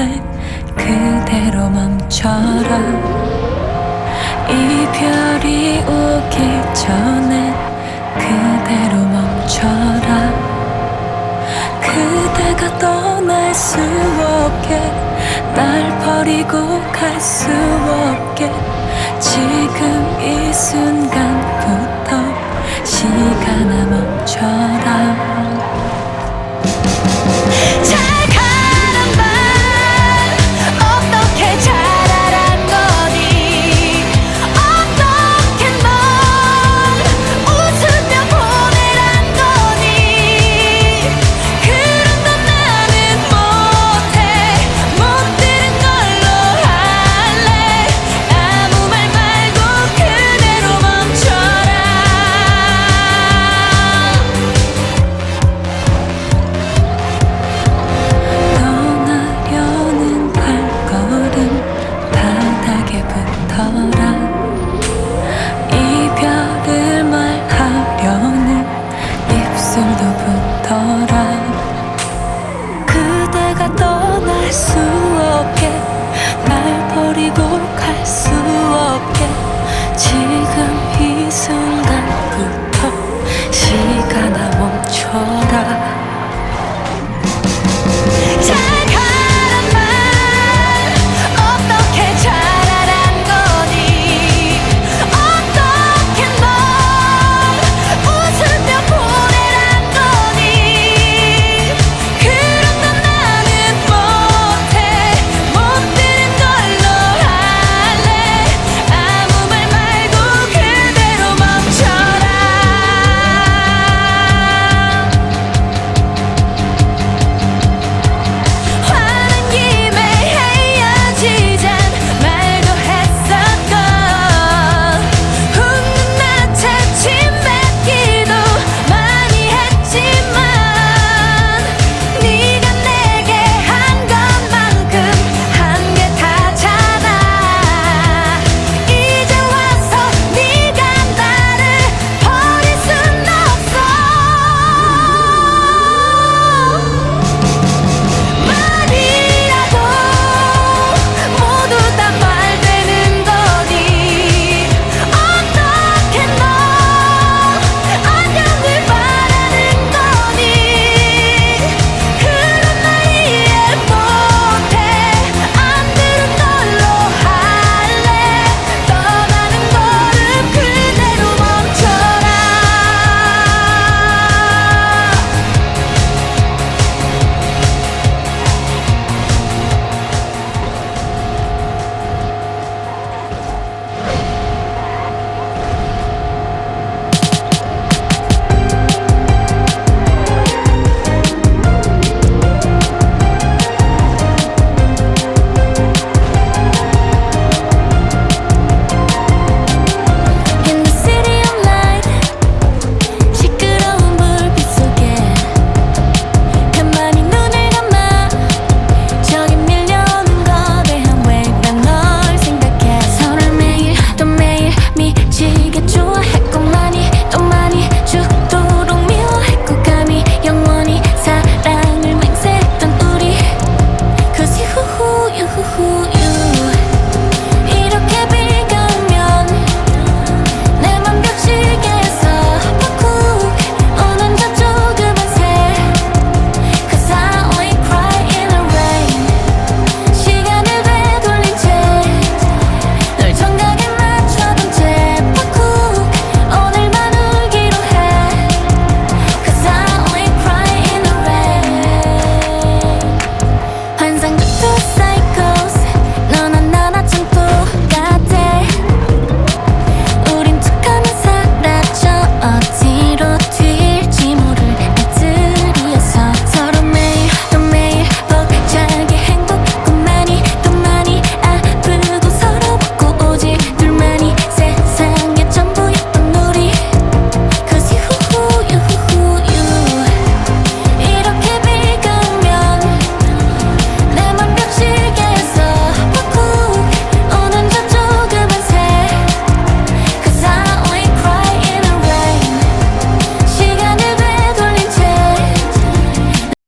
전에 그대로 멈춰라. 이별이 오기 전에 그대로 멈춰라. 그대가 떠날 수 없게 날 버리고 갈 수 없게 지금 이 순간부터 입술도 붙어